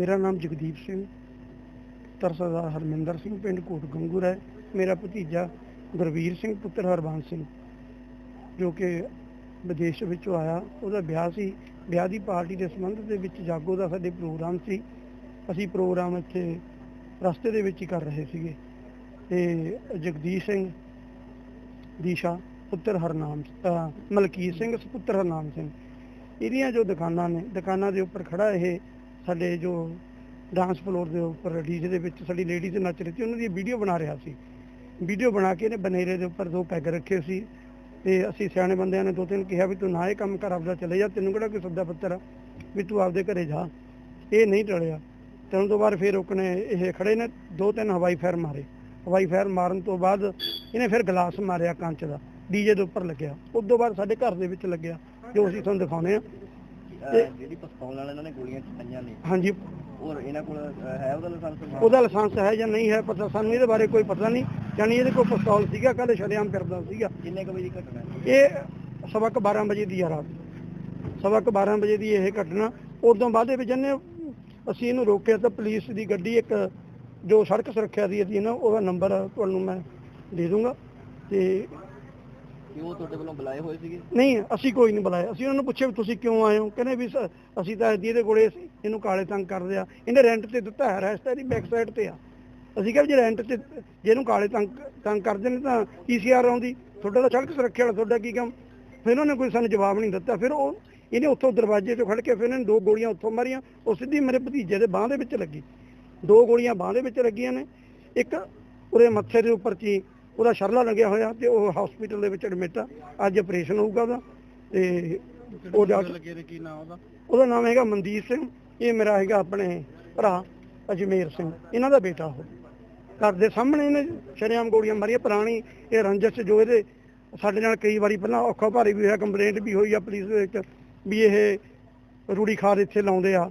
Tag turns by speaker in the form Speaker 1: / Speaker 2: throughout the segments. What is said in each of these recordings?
Speaker 1: ਮੇਰਾ ਨਾਮ ਜਗਦੀਪ ਸਿੰਘ ਪੁੱਤਰ ਸਰਦਾਰ ਹਰਮਿੰਦਰ ਸਿੰਘ, ਪਿੰਡ ਕੋਟ ਗੰਗੂਰ ਹੈ। ਮੇਰਾ ਭਤੀਜਾ ਗੁਰਵੀਰ ਸਿੰਘ, ਪੁੱਤਰ ਹਰਬੰਸ ਸਿੰਘ, ਜੋ ਕਿ ਵਿਦੇਸ਼ ਵਿੱਚੋਂ ਆਇਆ। ਉਹਦਾ ਵਿਆਹ ਸੀ। ਵਿਆਹ ਦੀ ਪਾਰਟੀ ਦੇ ਸੰਬੰਧ ਦੇ ਵਿੱਚ ਜਾਗੋ ਦਾ ਸਾਡੇ ਪ੍ਰੋਗਰਾਮ ਸੀ। ਅਸੀਂ ਪ੍ਰੋਗਰਾਮ ਇੱਥੇ ਰਸਤੇ ਦੇ ਵਿੱਚ ਹੀ ਕਰ ਰਹੇ ਸੀਗੇ। ਤੇ ਜਗਦੀਸ਼ ਸਿੰਘ ਦੀਸ਼ਾ, ਪੁੱਤਰ ਹਰਨਾਮ ਮਲਕੀਤ ਸਿੰਘ, ਪੁੱਤਰ ਹਰਨਾਮ ਸਿੰਘ, ਇਹਦੀਆਂ ਜੋ ਦੁਕਾਨਾਂ ਨੇ, ਦੁਕਾਨਾਂ ਦੇ ਉੱਪਰ ਖੜਾ ਇਹ ਸਾਡੇ ਜੋ ਡਾਂਸ ਫਲੋਰ ਦੇ ਉੱਪਰ ਡੀਜੇ ਦੇ ਵਿੱਚ ਸਾਡੀ ਲੇਡੀਜ਼ ਨੱਚ ਰਹੀ ਸੀ, ਉਹਨਾਂ ਦੀ ਵੀਡੀਓ ਬਣਾ ਰਿਹਾ ਸੀ। ਵੀਡੀਓ ਬਣਾ ਕੇ ਇਹਨੇ ਬਨੇਰੇ ਦੇ ਉੱਪਰ ਦੋ ਪੈਗ ਰੱਖੇ ਸੀ ਤੇ ਅਸੀਂ ਸਿਆਣੇ ਬੰਦਿਆਂ ਨੇ ਦੋ ਤਿੰਨ ਕਿਹਾ ਵੀ ਤੂੰ ਨਾ ਇਹ ਕੰਮ ਕਰ, ਆਪਦਾ ਚਲੇ ਜਾ, ਤੈਨੂੰ ਕਿਹੜਾ ਕੋਈ ਸੱਦਾ ਪੱਤਰ ਆ? ਵੀ ਤੂੰ ਆਪਦੇ ਘਰੇ ਜਾ। ਇਹ ਨਹੀਂ ਟਲਿਆ। ਤੇ ਉਸ ਤੋਂ ਬਾਅਦ ਫਿਰ ਉਹਨੇ ਇਹ ਖੜੇ ਨੇ, ਦੋ ਤਿੰਨ ਹਵਾਈ ਫਾਇਰ ਮਾਰੇ। ਹਵਾਈ ਫਾਇਰ ਮਾਰਨ ਤੋਂ ਬਾਅਦ ਇਹਨੇ ਫਿਰ ਗਲਾਸ ਮਾਰਿਆ ਕੰਚ ਦਾ, ਡੀਜੇ ਦੇ ਉੱਪਰ ਲੱਗਿਆ। ਉਸ ਤੋਂ ਬਾਅਦ ਸਾਡੇ ਘਰ ਦੇ ਵਿੱਚ ਲੱਗਿਆ, ਜੋ ਅਸੀਂ ਤੁਹਾਨੂੰ ਦਿਖਾਉਨੇ ਆ
Speaker 2: ਜਿਹੜੀ ਪਿਸਤੌਲ ਨਾਲ ਇਹਨਾਂ ਨੇ ਗੋਲੀਆਂ ਚਲਾਈਆਂ ਨੇ।
Speaker 1: ਹਾਂਜੀ।
Speaker 2: ਔਰ ਇਹਨਾਂ ਕੋਲ ਹੈ ਉਹਦਾ ਲਾਇਸੈਂਸ
Speaker 1: ਉਹਦਾ ਲਾਇਸੈਂਸ ਹੈ ਜਾਂ ਨਹੀਂ ਹੈ ਪਤਾ ਸਾਨੂੰ ਇਹਦੇ ਬਾਰੇ ਕੋਈ ਪਤਾ ਨਹੀਂ। ਜਾਨੀ ਇਹਦੇ ਕੋਲ ਪਿਸਤੌਲ ਸੀਗਾ ਕੱਲ ਸ਼ਰੇਆਮ ਫਿਰਦਾ ਸੀਗਾ।
Speaker 2: ਕਿੰਨੇ ਕੁ ਵਜੇ ਦੀ ਘਟਨਾ?
Speaker 1: ਇਹ ਸਵਾ ਕੁ 12 ਵਜੇ ਦੀ ਆ ਰਾਤ। ਸਵਾ ਕੁ 12 ਵਜੇ ਦੀ ਇਹ ਘਟਨਾ। ਉਦੋਂ ਬਾਅਦ ਦੇ ਵਿੱਚ ਇਹਨੇ ਅਸੀਂ ਇਹਨੂੰ ਰੋਕਿਆ ਤਾਂ ਪੁਲਿਸ ਦੀ ਗੱਡੀ ਇੱਕ ਜੋ ਸੜਕ ਸੁਰੱਖਿਆ ਦੀ ਸੀ ਨਾ ਉਹਦਾ ਨੰਬਰ ਤੁਹਾਨੂੰ ਮੈਂ ਦੇ ਦੂੰਗਾ। ਤੇ
Speaker 2: ਕਿ ਉਹ ਤੁਹਾਡੇ ਵੱਲੋਂ ਬੁਲਾਏ ਹੋਏ ਸੀਗੇ?
Speaker 1: ਨਹੀਂ, ਅਸੀਂ ਕੋਈ ਨਹੀਂ ਬੁਲਾਇਆ। ਅਸੀਂ ਉਹਨਾਂ ਨੂੰ ਪੁੱਛਿਆ ਵੀ ਤੁਸੀਂ ਕਿਉਂ ਆਏ ਹੋ? ਕਹਿੰਦੇ ਵੀ ਸ- ਅਸੀਂ ਤਾਂ ਇਹਦੇ ਕੋਲੇ ਸੀ, ਇਹਨੂੰ ਕਾਲੇ ਤੰਗ ਕਰਦੇ ਆ। ਇਹਨੇ ਰੈਂਟ ਤੇ ਦਿੱਤਾ ਹੈ ਰੈਸਟ ਇਹਦੀ ਬੈਕ ਸਾਈਡ ਤੇ ਆ। ਅਸੀਂ ਕਿਹਾ ਵੀ ਜੇ ਰੈਂਟ ਤੇ, ਜੇ ਕਾਲੇ ਤੰਗ ਤੰਗ ਕਰਦੇ ਨੇ ਤਾਂ ਪੀਸੀਆਰ ਆਉਂਦੀ। ਤੁਹਾਡਾ ਤਾਂ ਸੜਕ ਸੁਰੱਖਿਆ ਵਾਲਾ, ਤੁਹਾਡਾ ਕੀ ਕੰਮ? ਫਿਰ ਉਹਨਾਂ ਨੇ ਕੋਈ ਸਾਨੂੰ ਜਵਾਬ ਨਹੀਂ ਦਿੱਤਾ। ਫਿਰ ਉਹ, ਇਹਨੇ ਉੱਥੋਂ ਦਰਵਾਜ਼ੇ 'ਚੋਂ ਖੜ ਕੇ ਫਿਰ ਇਹਨੇ ਦੋ ਗੋਲੀਆਂ ਉੱਥੋਂ ਮਾਰੀਆਂ। ਉਹ ਸਿੱਧੀ ਮੇਰੇ ਭਤੀਜੇ ਦੇ ਬਾਹ ਦੇ ਵਿੱਚ ਲੱਗੀ। ਦੋ ਗੋਲੀਆਂ ਬਾਹ ਦੇ ਵਿੱਚ ਲੱਗੀਆਂ ਨੇ। ਇੱਕ ਉਹਦੇ ਮੱਥੇ ਦੇ ਉੱਪਰ ਚੀ ਉਹਦਾ ਸ਼ਰਲਾ ਲੱਗਿਆ ਹੋਇਆ ਤੇ ਉਹ ਹਸਪੀਟਲ ਦੇ ਵਿੱਚ ਐਡਮਿਟ ਆ। ਅੱਜ ਆਪਰੇਸ਼ਨ ਹੋਊਗਾ ਉਹਦਾ ਤੇ ਉਹ ਡਾਕਟਰ
Speaker 2: ਲੱਗੇ ਨੇ ਕੀ ਨਾਮ ਉਹਦਾ?
Speaker 1: ਉਹਦਾ ਨਾਮ ਹੈਗਾ ਮਨਦੀਪ ਸਿੰਘ ਇਹ ਮੇਰਾ ਹੈਗਾ ਆਪਣੇ ਭਰਾ ਅਜਮੇਰ ਸਿੰਘ ਇਹਨਾਂ ਦਾ ਬੇਟਾ ਉਹ। ਘਰ ਦੇ ਸਾਹਮਣੇ ਇਹਨੇ ਸ਼ਰੇਆਮ ਗੋਲੀਆਂ ਮਾਰੀਆਂ ਪੁਰਾਣੀ ਇਹ ਰੰਜਸ ਜੋ ਇਹਦੇ ਸਾਡੇ ਨਾਲ ਕਈ ਵਾਰੀ ਪਹਿਲਾਂ ਔਖਾ ਭਾਰੀ ਵੀ ਹੋਇਆ ਕੰਪਲੇਂਟ ਵੀ ਹੋਈ ਆ ਪੁਲਿਸ ਦੇ ਵਿੱਚ ਵੀ ਇਹ ਰੂੜੀ ਖਾਦ ਇੱਥੇ ਲਾਉਂਦੇ ਆ।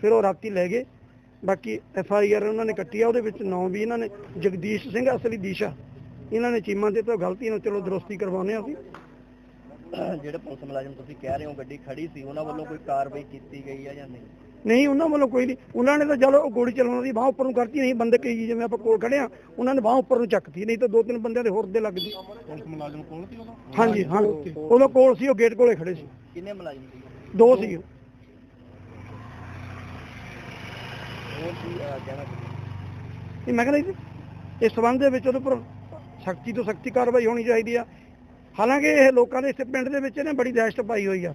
Speaker 1: ਫਿਰ ਉਹ ਰਾਤੀ ਲੈ ਗਏ। ਬਾਕੀ ਐਫ ਆਈ ਆਰ ਉਹਨਾਂ ਨੇ ਕੱਟੀ ਆ ਉਹਦੇ ਵਿੱਚ ਨਾਂ ਵੀ ਇਹਨਾਂ ਨੇ ਜਗਦੀਸ਼ ਸਿੰਘ ਅਸਲੀ ਦੀਸ਼ਾ ਇਹਨਾਂ ਨੇ ਚੀਮਾ ਦੇ ਤੋਂ ਗਲਤੀ ਨਾਲ ਚਲੋ ਦਰੁਸਤੀ ਕਰਵਾਉਂਦੇ ਆ ਅਸੀਂ।
Speaker 2: ਜਿਹੜੇ ਪੁਲਿਸ ਮੁਲਾਜ਼ਮ ਤੁਸੀਂ ਕਹਿ ਰਹੇ ਹੋ ਗੱਡੀ ਖੜੀ ਸੀ ਉਹਨਾਂ ਵੱਲੋਂ ਕੋਈ ਕਾਰਵਾਈ ਕੀਤੀ ਗਈ ਹੈ ਜਾਂ ਨਹੀਂ?
Speaker 1: ਨਹੀਂ ਉਹਨਾਂ ਵੱਲੋਂ ਕੋਈ ਨਹੀਂ। ਉਹਨਾਂ ਨੇ ਤਾਂ ਚਲੋ ਉਹ ਗੋਲੀ ਚਲਾਉਣ ਦੀ ਬਾਹ ਉੱਪਰ ਨੂੰ ਕਰਤੀ ਨਹੀਂ ਬੰਦੇ ਕਈ ਜਿਵੇਂ ਆਪਾਂ ਕੋਲ ਖੜੇ ਆ ਉਹਨਾਂ ਨੇ ਬਾਹ ਉੱਪਰ ਨੂੰ ਚੱਕਤੀ ਨਹੀਂ ਤਾਂ ਦੋ ਤਿੰਨ ਬੰਦਿਆਂ ਦੇ ਹੋਰ ਦੇ ਲੱਗਦੀ
Speaker 2: ਪੁਲਿਸ ਮੁਲਾਜ਼ਮ ਕੋਲ ਸੀ ਉਹਦਾ?
Speaker 1: ਹਾਂਜੀ ਹਾਂ ਉਹਦੇ ਕੋਲ ਸੀ ਉਹ ਗੇਟ ਕੋਲੇ ਖੜੇ ਸੀ।
Speaker 2: ਕਿੰਨੇ ਮੁਲਾਜ਼ਮ ਸੀ?
Speaker 1: ਦੋ ਸੀ ਉਹ।
Speaker 2: ਹੋਰ ਕੀ ਕਹਿਣਾ ਚਾਹੁੰਦੇ?
Speaker 1: ਮੈਂ ਕਹਿੰਦਾ ਇਸ ਸੰਬੰਧ ਦੇ ਵਿੱਚ ਉਹਦੇ ਉੱਪਰ ਸਖਤੀ ਤੋਂ ਸਖਤੀ ਕਾਰਵਾਈ ਹੋਣੀ ਚਾਹੀਦੀ ਆ। ਹਾਲਾਂਕਿ ਇਹ ਲੋਕਾਂ ਦੇ ਇਸ ਪਿੰਡ ਦੇ ਵਿੱਚ ਇਹਨੇ ਬੜੀ ਦਹਿਸ਼ਤ ਪਾਈ ਹੋਈ ਆ।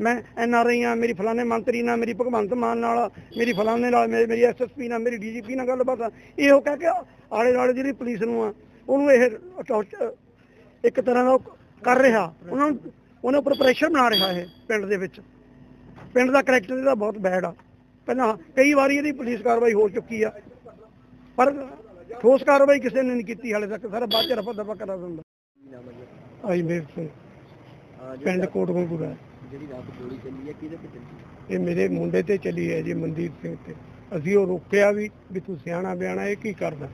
Speaker 1: ਮੈਂ ਐਨ ਆਰ ਆਈ ਆ, ਮੇਰੀ ਫਲਾਣੇ ਮੰਤਰੀ ਨਾਲ, ਮੇਰੀ ਭਗਵੰਤ ਮਾਨ ਨਾਲ, ਮੇਰੀ ਫਲਾਣੇ ਨਾਲ ਮੇਰੀ ਮੇਰੀ ਐਸਐਸਪੀ ਨਾਲ, ਮੇਰੀ ਡੀਜੀਪੀ ਨਾਲ ਗੱਲਬਾਤ ਆ। ਇਹੋ ਕਹਿ ਕੇ ਆਲੇ ਦੁਆਲੇ ਜਿਹੜੀ ਪੁਲਿਸ ਨੂੰ ਆ, ਉਹਨੂੰ ਇਹ ਟੌਰਚ- ਇੱਕ ਤਰ੍ਹਾਂ ਦਾ ਉਹ ਕਰ ਰਿਹਾ। ਉਹਨਾਂ ਨੂੰ, ਉਹਨਾਂ ਉੱਪਰ ਪ੍ਰੈਸ਼ਰ ਬਣਾ ਰਿਹਾ ਇਹ ਪਿੰਡ ਦੇ ਵਿੱਚ। ਪਿੰਡ ਦਾ ਕਰੈਕਟਰ ਇਹਦਾ ਬਹੁਤ ਬੈਡ ਆ। ਪਹਿਲਾਂ ਕਈ ਵਾਰੀ ਇਹਦੀ ਪੁਲਿਸ ਕਾਰਵਾਈ ਹੋ ਚੁੱਕੀ ਆ। ਪਰ ਠੋਸ ਕਾਰਵਾਈ ਕਿਸੇ ਨੇ ਨਹੀਂ ਕੀਤੀ ਹਾਲੇ ਤੱਕ। ਸਾਰਾ ਬਾਅਦ ਚ ਰਫਾ ਦਫਾ ਕਰਾ ਦਿੰਦਾ? ਆਈ ਮੇਰ ਸਿੰਘ ਪਿੰਡ ਕੋਟਗੋਪੁਰਾ
Speaker 2: ਜਿਹੜੀ ਰਾਤ ਗੋਲੀ ਚੱਲੀ ਹੈ ਕਿਹਦੇ ਤੇ ਚੱਲੀ?
Speaker 1: ਇਹ ਮੇਰੇ ਮੁੰਡੇ ਤੇ ਚੱਲੀ ਹੈ ਜੀ ਮਨਦੀਪ ਸਿੰਘ ਤੇ। ਅਸੀਂ ਉਹ ਰੋਕਿਆ ਵੀ ਵੀ ਤੂੰ ਸਿਆਣਾ ਬਿਆਣਾ ਇਹ ਕੀ ਕਰਦਾ?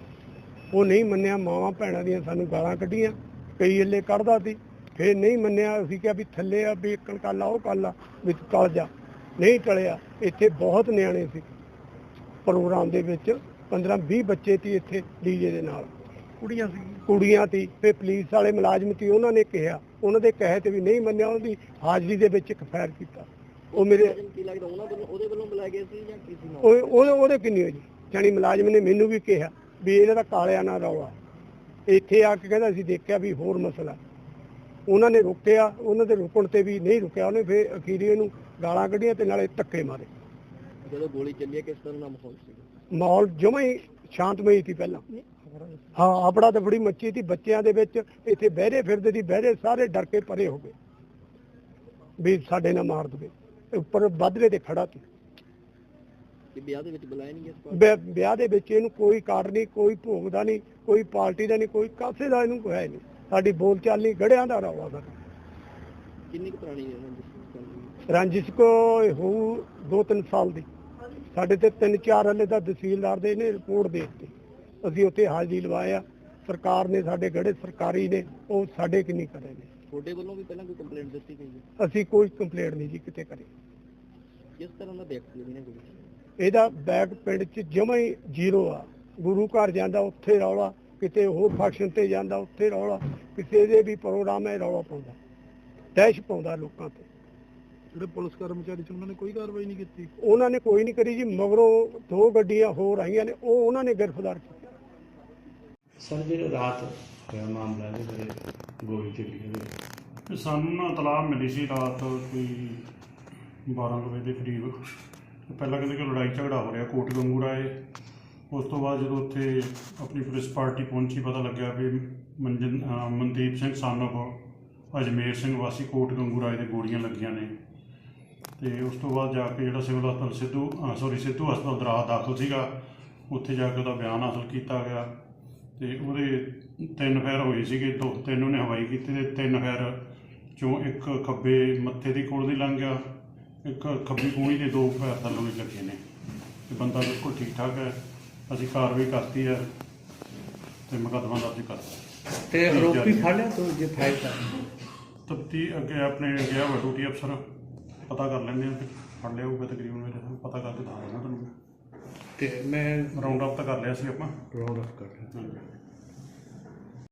Speaker 1: ਉਹ ਨਹੀਂ ਮੰਨਿਆ ਮਾਵਾਂ ਭੈਣਾਂ ਦੀਆਂ ਸਾਨੂੰ ਗਾਲਾਂ ਕੱਢੀਆਂ ਕਈ ਇੱਲੇ ਕੱਢਦਾ ਸੀ। ਫੇਰ ਨਹੀਂ ਮੰਨਿਆ ਅਸੀਂ ਕਿਹਾ ਵੀ ਥੱਲੇ ਆ ਵੀ ਇੱਕਣ ਕਾਲਾ ਉਹ ਕਾਲਾ ਵੀ ਤੂੰ ਟਲ ਜਾ। ਨਹੀਂ ਟਲਿਆ। ਇੱਥੇ ਬਹੁਤ ਨਿਆਣੇ ਸੀ। ਪ੍ਰੋਗਰਾਮ ਦੇ ਵਿੱਚ 15 20 ਬੱਚੇ ਸੀ ਇੱਥੇ ਡੀਜੇ ਦੇ ਨਾਲ। ਕੁੜੀਆਂ ਸੀ। ਕੁੜੀਆਂ ਸੀ। ਤੇ ਪੁਲਿਸ ਵਾਲੇ ਮੁਲਾਜ਼ਮ ਸੀ ਉਹਨਾਂ ਨੇ ਕਿਹਾ ਉਹਨਾਂ ਦੇ ਕਹੇ ਤੇ ਵੀ ਨਹੀਂ ਮੰਨਿਆ ਉਹਦੀ ਹਾਜ਼ਰੀ ਦੇ ਵਿੱਚ ਇੱਕ ਫਾਇਰ ਕੀਤਾ। ਉਹ ਮੇਰੇ
Speaker 2: ਮੁਲਾਜ਼ਮ ਕੀ ਲੱਗਦਾ ਉਹਨਾਂ ਵੱਲੋਂ ਉਹਦੇ ਵੱਲੋਂ ਬੁਲਾਏ ਗਏ ਸੀ ਜਾਂ ਕਿਸੇ ਨੂੰ
Speaker 1: ਉਹ ਉਹਦੇ ਉਹਦੇ ਕਿੰਨੀ ਹੋਈ? ਜਾਨੀ ਮੁਲਾਜ਼ਮ ਨੇ ਮੈਨੂੰ ਵੀ ਕਿਹਾ ਵੀ ਇਹਨਾਂ ਦਾ ਕਾਲਿਆ ਨਾ ਰੌਲਾ। ਇੱਥੇ ਆ ਕੇ ਕਹਿੰਦਾ ਅਸੀਂ ਦੇਖਿਆ ਵੀ ਹੋਰ ਮਸਲਾ। ਉਹਨਾਂ ਨੇ ਰੁਕਿਆ ਉਹਨਾਂ ਦੇ ਰੁਕਣ ਤੇ ਵੀ ਨਹੀਂ ਰੁਕਿਆ ਉਹਨੇ ਫੇਰ ਅਖੀਰੀ ਇਹਨੂੰ ਗਾਲਾਂ ਕੱਢੀਆਂ ਤੇ ਨਾਲੇ ਧੱਕੇ ਮਾਰੇ।
Speaker 2: ਜਦੋਂ ਗੋਲੀ ਚੱਲੀ ਕਿਸ ਤਰ੍ਹਾਂ ਦਾ ਮਾਹੌਲ ਸੀ
Speaker 1: ਮਾਹੌਲ ਜਮਾਂ ਹੀ ਸ਼ਾਂਤਮਈ ਸੀ ਪਹਿਲਾਂ। ਹਾਂ ਆਪੜਾ ਤਾਂ ਬੜੀ ਮੱਚੀ ਸੀ ਬੱਚਿਆਂ ਦੇ ਵਿੱਚ ਇੱਥੇ ਬਹਿਰੇ ਫਿਰਦੇ ਸੀ ਬਹਿਰੇ ਸਾਰੇ ਡਰ ਕੇ ਪਰੇ ਹੋ ਗਏ। ਵੀ ਸਾਡੇ ਨਾਲ ਮਾਰ ਦਵੇ ਉੱਪਰ ਵੱਧਰੇ ਤੇ ਖੜਾ ਸੀ।
Speaker 2: ਕਿ ਵਿਆਹ ਦੇ ਵਿੱਚ ਬੁਲਾਇਆ ਨਹੀਂ ਗਿਆ
Speaker 3: ਵਿਆਹ- ਦੇ ਵਿੱਚ ਇਹਨੂੰ ਕੋਈ ਕਾਰਡ ਨਹੀਂ ਕੋਈ ਭੋਗ ਦਾ ਨਹੀਂ ਕੋਈ ਪਾਰਟੀ ਦਾ ਨਹੀਂ ਕੋਈ ਕਾਸੇ ਦਾ ਇਹਨੂੰ ਕੋਈ ਹੈ ਨਹੀਂ। ਸਾਡੀ ਬੋਲ ਚਾਲ ਨਹੀਂ ਗੜਿਆਂ ਦਾ ਰੌਲਾ ਦਾ
Speaker 2: ਕਿੰਨੀ ਕੁ ਪੁਰਾਣੀ ਹੈ ਰੰਜਿਸ਼
Speaker 3: ਰੰਜਿਸ਼ ਕੋ ਦੋ ਤਿੰਨ ਸਾਲ ਦੀ। ਸਾਡੇ ਤੇ ਤਿੰਨ ਚਾਰ ਹਲੇ ਦਾ ਤਹਿਸੀਲਦਾਰ ਦੇ ਨੇ ਰਿਪੋਰਟ ਦੇ ਦਿੱਤੀ। ਅਸੀਂ ਉੱਥੇ ਹਾਜ਼ਰੀ ਲਵਾਇਆ ਸਰਕਾਰ ਨੇ ਸਾਡੇ ਗੜੇ ਸਰਕਾਰੀ ਨੇ ਉਹ ਸਾਡੇ ਕਿ ਨਹੀਂ ਕਰੇ ਨੇ।
Speaker 2: ਤੁਹਾਡੇ ਵੱਲੋਂ ਵੀ ਪਹਿਲਾਂ ਕੋਈ ਕੰਪਲੇਂਟ ਦਿੱਤੀ ਗਈ ਹੈ?
Speaker 3: ਅਸੀਂ ਕੋਈ ਕੰਪਲੇਂਟ ਨਹੀਂ ਜੀ ਕਿਤੇ ਕਰੀ।
Speaker 2: ਕਿਸ ਤਰ੍ਹਾਂ ਦਾ ਵਿਅਕਤੀ ਨੇ
Speaker 3: ਇਹਦਾ ਬੈਗ ਪਿੰਡ 'ਚ ਜਮਾ ਹੀ ਜ਼ੀਰੋ ਆ। ਗੁਰੂ ਘਰ ਜਾਂਦਾ ਉੱਥੇ ਰੌਲਾ। ਕਿਤੇ ਹੋਰ ਫੰਕਸ਼ਨ ਤੇ ਜਾਂਦਾ ਉੱਥੇ ਰੌਲਾ ਕਿਸੇ ਦੇ ਵੀ ਪ੍ਰੋਗਰਾਮ ਹੈ ਰੌਲਾ ਪਾਉਂਦਾ। ਦਹਿਸ਼ ਪਾਉਂਦਾ ਲੋਕਾਂ ਤੇ।
Speaker 4: ਜਿਹੜੇ ਪੁਲਿਸ ਕਰਮਚਾਰੀ ਸੀ ਉਹਨਾਂ ਨੇ ਕੋਈ ਕਾਰਵਾਈ ਨਹੀਂ ਕੀਤੀ?
Speaker 3: ਉਹਨਾਂ ਨੇ ਕੋਈ ਨਹੀਂ ਕਰੀ ਜੀ ਮਗਰੋਂ ਦੋ ਗੱਡੀਆਂ ਹੋਰ ਆਈਆਂ ਨੇ ਉਹ ਉਹਨਾਂ ਨੇ ਗ੍ਰਿਫਤਾਰ ਕੀਤਾ।
Speaker 5: ਸਰ ਜਿਹੜੇ ਰਾਤ ਹੋਇਆ ਮਾਮਲਾ ਇਹਦੇ ਬਾਰੇ ਗੋਲੀ ਚੱਲੀ
Speaker 6: ਤੇ ਸਾਨੂੰ ਨਾ ਤਲਾਹ ਮਿਲੀ ਸੀ ਰਾਤ ਕੋਈ 12 ਕੁ ਵਜੇ ਦੇ ਕਰੀਬ। ਪਹਿਲਾਂ ਕਹਿੰਦੇ ਕਿ ਲੜਾਈ ਝਗੜਾ ਹੋ ਰਿਹਾ ਕੋਟ ਗੰਗੂਰਾ ਏ ਉਸ ਤੋਂ ਬਾਅਦ ਜਦੋਂ ਉੱਥੇ ਆਪਣੀ ਪੁਲਿਸ ਪਾਰਟੀ ਪਹੁੰਚੀ, ਪਤਾ ਲੱਗਿਆ ਵੀ ਮਨਜਨ ਮਨਦੀਪ ਸਿੰਘ ਸਾਨੋਫ ਅਜਮੇਰ ਸਿੰਘ ਵਾਸੀ ਕੋਟ ਗੰਗੂਰਾ ਦੇ ਗੋਲੀਆਂ ਲੱਗੀਆਂ ਨੇ। ਤੇ ਉਸ ਤੋਂ ਬਾਅਦ ਜਾ ਕੇ ਜਿਹੜਾ ਸਿਵਲ ਹਸਪਤਾਲ ਸਿੱਧੂ ਸੌਰੀ ਸਿੱਧੂ ਹਸਪਤਾਲ ਦਰਾਹ ਦਾਖਲ ਸੀਗਾ, ਉੱਥੇ ਜਾ ਕੇ ਉਹਦਾ ਬਿਆਨ ਹਾਸਲ ਕੀਤਾ ਗਿਆ। ਤੇ ਉਹਦੇ ਤਿੰਨ ਫੈਰ ਹੋਏ ਸੀਗੇ, ਦੋ, ਤਿੰਨ ਉਹਨੇ ਹਵਾਈ ਕੀਤੇ ਤੇ ਤਿੰਨ ਫੈਰ ਚੋਂ ਇੱਕ ਖੱਬੇ ਮੱਥੇ ਦੀ ਕੋਲ ਦੀ ਲੰਘ ਗਿਆ, ਇੱਕ ਖੱਬੀ ਕੂਣੀ ਦੇ ਦੋ ਫੈਰ ਥੱਲੋਂ ਵੀ ਲੱਗੇ ਨੇ। ਤੇ ਬੰਦਾ ਬਿਲਕੁਲ ਠੀਕ ਠਾਕ ਹੈ। ਅਸੀਂ ਕਾਰਵਾਈ ਕਰਤੀ ਹੈ ਤੇ ਮੁਕੱਦਮਾ ਦਰਜ ਕਰਤਾ
Speaker 5: ਤੇ ਆਰੋਪੀ ਫੜ ਲਿਆ ਤੋਂ ਜੇ ਫਾਇਰ ਕਰ
Speaker 6: ਤਪਤੀ ਅੱਗੇ ਆਪਣੇ ਗਿਆ ਵਾ ਡਿਊਟੀ ਅਫਸਰ ਪਤਾ ਕਰ ਲੈਂਦੇ ਆ ਫੜ ਲਿਆ ਹੋਊਗਾ ਤਕਰੀਬਨ ਮੇਰੇ ਪਤਾ ਕਰਕੇ ਦੱਸ ਦੇਣਾ ਤੁਹਾਨੂੰ।
Speaker 5: ਤੇ ਮੈਂ
Speaker 6: ਰਾਉਂਡ ਅਪ ਤਾਂ ਕਰ ਲਿਆ ਸੀ ਆਪਾਂ।
Speaker 5: ਰਾਉਂਡ ਅਪ ਕਰ ਲਿਆ।